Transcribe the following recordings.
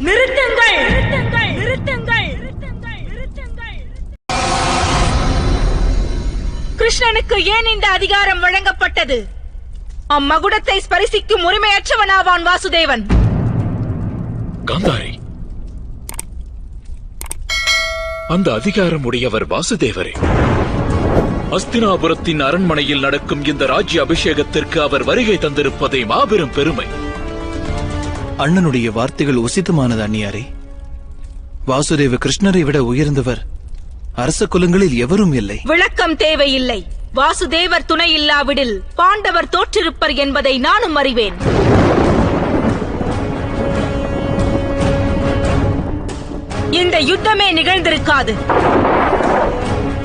நிறுத்துங்கள். நிறுத்துங்கள். நிறுத்துங்கள். நிறுத்துங்கள். நிறுத்துங்கள். கிருஷ்ணனுக்கு ஏன் இந்த அதிகாரம் வழங்கப்பட்டது? அம்மகுடத்தை ஸ்பரிசிக்கும் உரிமையற்றவனாவான் வாசுதேவன். காந்தாரி. அந்த அதிகாரம் உடையவர் வாசுதேவரே. அஸ்தினாபுரத்தின் அரண்மனையில் நடக்கும் இந்த ராஜ்ய அபிஷேகத்திற்கு அவர் வருகை தந்திருப்பதே மாபெரும் பெருமை. அண்ணனுடைய வார்த்தைகள் உசிதமானது அந்நியாரே. வாசுதேவ கிருஷ்ணரை விட உயர்ந்தவர் அரச குலங்களில் எவரும் இல்லை. விளக்கம் தேவையில்லை. வாசுதேவர் துணை இல்லாவிடில் பாண்டவர் தோற்றிருப்பர் என்பதை நானும் அறிவேன். இந்த யுத்தமே நிகழ்ந்திருக்காது.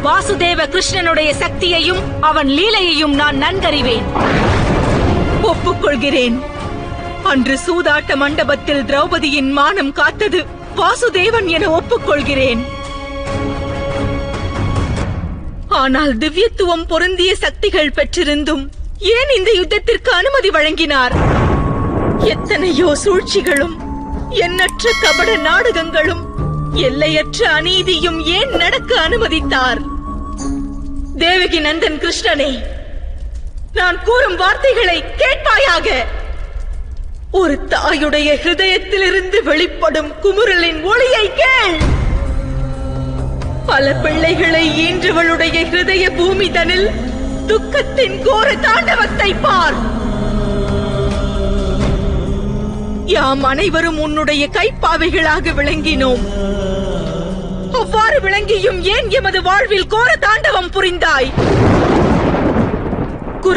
வாசுதேவ கிருஷ்ணனுடைய சக்தியையும் அவன் லீலையையும் நான் நன்கறிவேன். ஒப்புக்கொள்கிறேன். அன்று சூதாட்ட மண்டபத்தில் திரௌபதியின் மானம் காத்தது. வாசுதேவன் என ஒப்புக்கொள்கிறேன். ஆனால் திவ்யத்துவம் பொருந்திய சக்திகள் பெற்றிருந்தும் ஏன் இந்த யுத்தத்திற்கு அனுமதி வழங்கினார்? எத்தனையோ சூழ்ச்சிகளும் எண்ணற்ற கபட நாடகங்களும் எல்லையற்ற அநீதியும் ஏன் நடக்க அனுமதித்தார்? தேவகி நந்தன் கிருஷ்ணனை நான் கூறும் வார்த்தைகளை கேட்பாயாக. ஒரு தாயுடைய ஹிருதயத்திலிருந்து வெளிப்படும் குமுறலின் ஒளியை கேள். பல பிள்ளைகளை ஈன்றவளுடைய ஹிருதய பூமி தனில் துக்கத்தின் கோர தாண்டவத்தை பார். யாம் அனைவரும் உன்னுடைய கைப்பாவைகளாக விளங்கினோம். அவ்வாறு விளங்கியும் ஏன் எமது வாழ்வில் கோர தாண்டவம் புரிந்தாய்?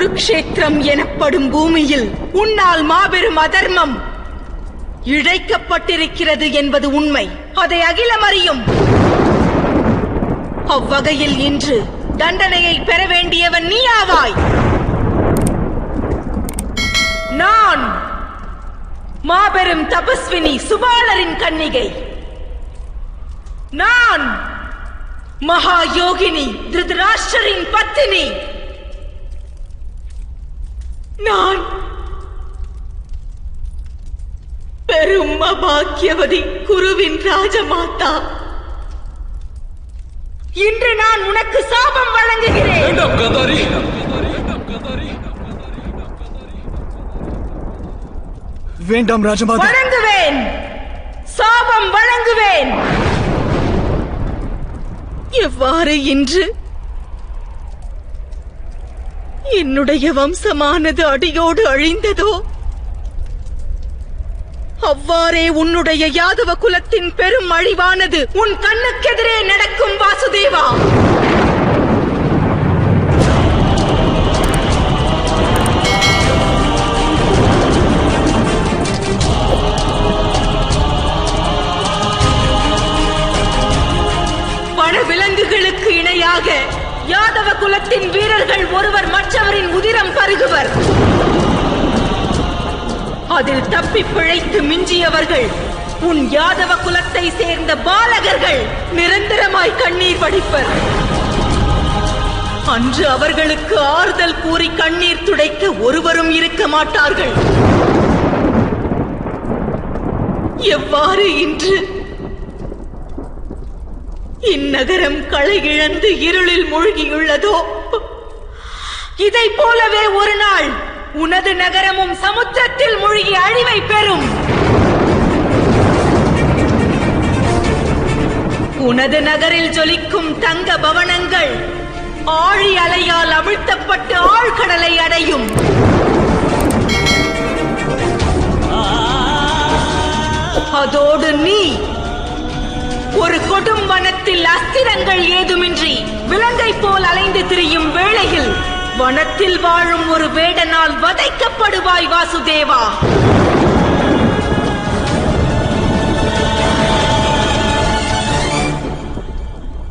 குருக்ஷேத்திரம் எனப்படும் பூமியில் உன்னால் மாபெரும் அதர்மம் இழைக்கப்பட்டிருக்கிறது என்பது உண்மை. அதை அகிலம் அறியும் அவ்வகையில் இன்று தண்டனையை பெற வேண்டியவன் நீ ஆவாய். நான் மாபெரும் தபஸ்வினி சுபாலரின் கன்னிகை. நான் மகா யோகினி திருதராஷ்டரின் பத்தினி. நான் பெரும் அபாக்கியவதி குருவின் ராஜமாதா. இன்று நான் உனக்கு சாபம் வழங்குகிறேன். வேண்டாம் ராஜமாதா. வழங்குவேன். சாபம் வழங்குவேன். எவ்வாறு இன்று என்னுடைய வம்சமானது அடியோடு அழிந்ததோ? அவ்வாறே உன்னுடைய யாதவ குலத்தின் பெரும் அழிவானது உன் கண்ணுக்கெதிரே நடக்கும் வாசுதேவா! ஒருவர் மற்றவரின் உதிரம் பருகுவர். அதில் தப்பி பிழைத்து மிஞ்சியவர்கள் உன் யாதவ குலத்தை சேர்ந்த பாலகர்கள் நிரந்தரமாய் கண்ணீர் வடிப்பர். அன்று அவர்களுக்கு ஆறுதல் கூறி கண்ணீர் துடைக்க ஒருவரும் இருக்க மாட்டார்கள். எவ்வாறு இன்று இந்நகரம் களை இழந்து இருளில் மூழ்கியுள்ளதோ? இதைப் போலவே ஒரு நாள் உனது நகரமும் சமுத்திரத்தில் மூழ்கி அழிவை பெறும். உனது நகரில் ஜொலிக்கும் தங்க பவனங்கள் ஆழி அலையால் அவிழ்த்தப்பட்டு ஆழ்கடலை அடையும். அதோடு நீ ஒரு கொடும் வனத்தில் அஸ்திரங்கள் ஏதுமின்றி விலங்கை போல் அலைந்து திரியும் வேளையில் வனத்தில் வாழும் ஒரு வேடனால் வதைக்கப்படுவாய் வாசுதேவா.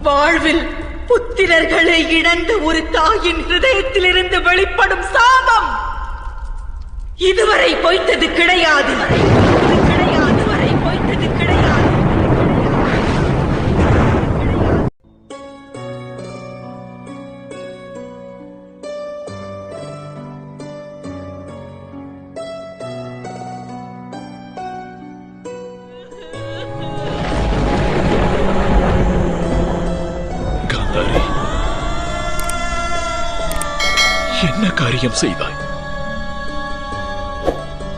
வாழ்வில் புத்திரர்களை இழந்த ஒரு தாயின் ஹிருதயத்திலிருந்து வெளிப்படும் சாபம் இதுவரை பொய்த்தது கிடையாது கிடையாது. காரியம் செய்தாய்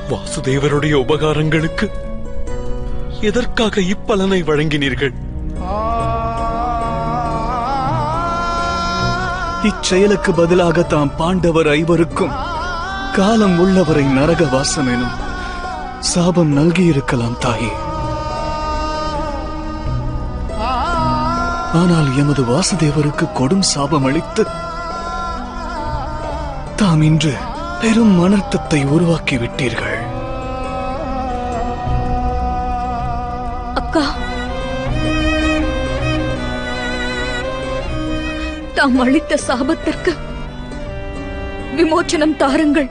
வாசுதேவருடைய உபகாரங்களுக்கு எதற்காக இப்பலனை வழங்கினீர்கள்? இச்செயலுக்கு பதிலாக தாம் பாண்டவர் ஐவருக்கும் காலம் உள்ளவரை நரகவாசம் எனும் சாபம் நல்கியிருக்கலாம் தாயே. ஆனால் எமது வாசுதேவருக்கு கொடும் சாபம் அளித்து தாம் இன்று பெரும் அனர்த்தத்தை உருவாக்கி விட்டீர்கள். அக்கா. தாம் அளித்த சாபத்திற்கு விமோச்சனம் தாருங்கள்.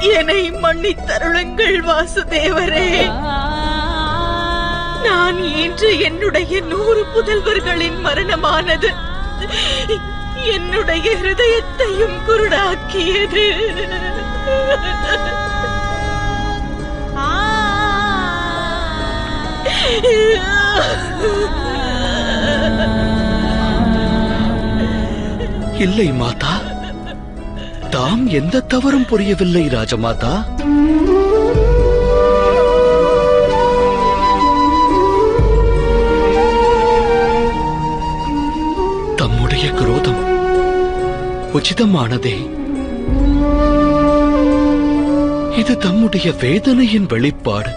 என்னை மன்னித்தருளுங்கள் வாசுதேவரே. நான் இன்று என்னுடைய நூறு புதல்வர்களின் மரணமானது. என்னுடைய ஹிருதயத்தையும் குருடாக்கியது. இல்லை மாதா. தாம் எந்த தவறும் புரியவில்லை ராஜமாதா. உச்சிதமானதே. இது தம்முடைய வேதனையின் வெளிப்பாடு.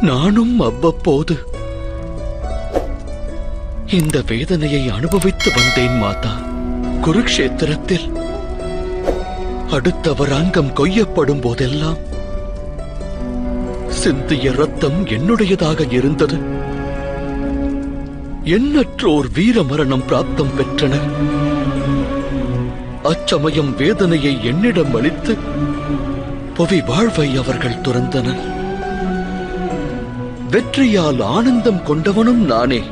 நானும் அவ்வப்போது இந்த வேதனையை அனுபவித்து வந்தேன் மாதா. குருக்ஷேத்திரத்தில் அடுத்தவர் அங்கம் கொய்யப்படும் போதெல்லாம் சிந்திய ரத்தம் என்னுடையதாக இருந்தது. எண்ணற்றோர் வீர மரணம் பிராப்தம் பெற்றனர். அச்சமயம் வேதனையை என்னிடம் அளித்து புவி வாழ்வை அவர்கள் துறந்தனர். வெற்றியால் ஆனந்தம் கொண்டவனும் நானே.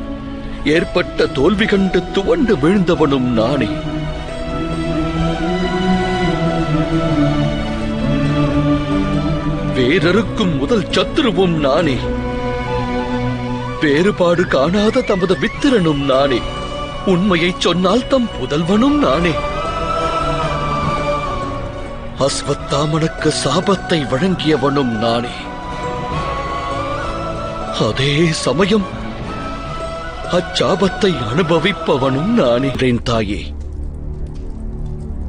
ஏற்பட்ட தோல்வி கண்டு துவண்டு வீழ்ந்தவனும் நானே. வேறருக்கும் முதல் சத்துருவும் நானே. வேறுபாடு காணாத தமது வித்திரனும் நானே. உண்மையை சொன்னால் தம் புதல்வனும் நானே. அஸ்வத்தாமனுக்கு சாபத்தை வழங்கியவனும் நானே. அதே சமயம் அச்சாபத்தை அனுபவிப்பவனும் நானே. தாயே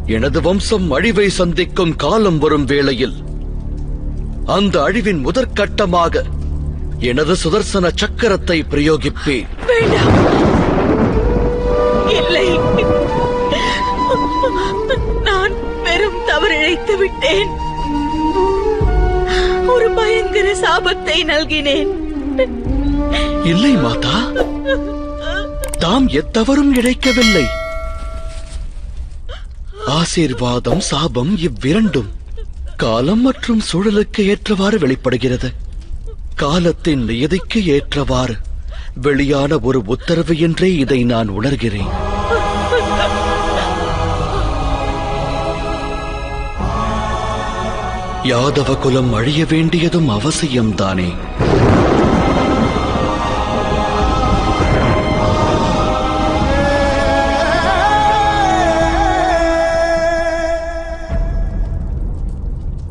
எனது வம்சம் அழிவை சந்திக்கும் காலம் வரும் வேளையில் அந்த அழிவின் முதற்கட்டமாக எனது சுதர்சன சக்கரத்தை பிரயோகிப்பேன் வேண்டாம். இல்லை. நான் பெரும் தவறிழைத்து விட்டேன். ஒரு பயங்கர சாபத்தை நல்கினேன். இல்லை மாதா. தாம் எத்தவறும் இழைக்கவில்லை. ஆசீர்வாதம் சாபம் இவ்விரண்டும் காலம் மற்றும் சூழலுக்கு ஏற்றவாறு வெளிப்படுகிறது. காலத்தின் நியதிக்கு ஏற்றவாறு வெளியான ஒரு உத்தரவு என்றே இதை நான் உணர்கிறேன். யாதவ குலம் அழிய வேண்டியதும் அவசியம்தானே?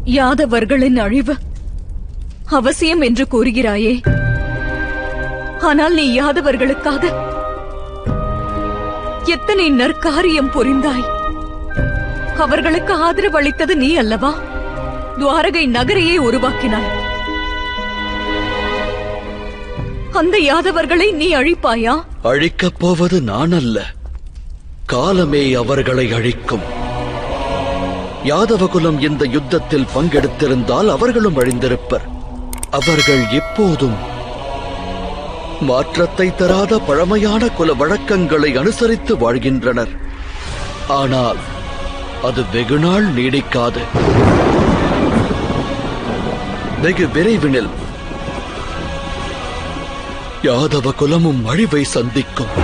யாதவர்களின் அழிவு அவசியம் என்று கூறுகிறாயே. ஆனால் நீ யாதவர்களுக்காக எத்தனை நற்காரியம் புரிந்தாய். அவர்களுக்கு ஆதரவு அளித்தது நீ அல்லவா? துவாரகை நகரையே உருவாக்கினாய். அந்த யாதவர்களை நீ அழிப்பாயா? அழிக்கப் போவது நான் அல்ல காலமே அவர்களை அழிக்கும். யாதவகுலம் இந்த யுத்தத்தில் பங்கெடுத்திருந்தால் அவர்களும் அழிந்திருப்பர். அவர்கள் எப்போதும் மாற்றத்தை தராத பழமையான குல வழக்கங்களை அனுசரித்து வாழ்கின்றனர். ஆனால் அது வெகுநாள் நீடிக்காது. வெகு விரைவினில் யாதவ குலமும் அழிவை சந்திக்கும்.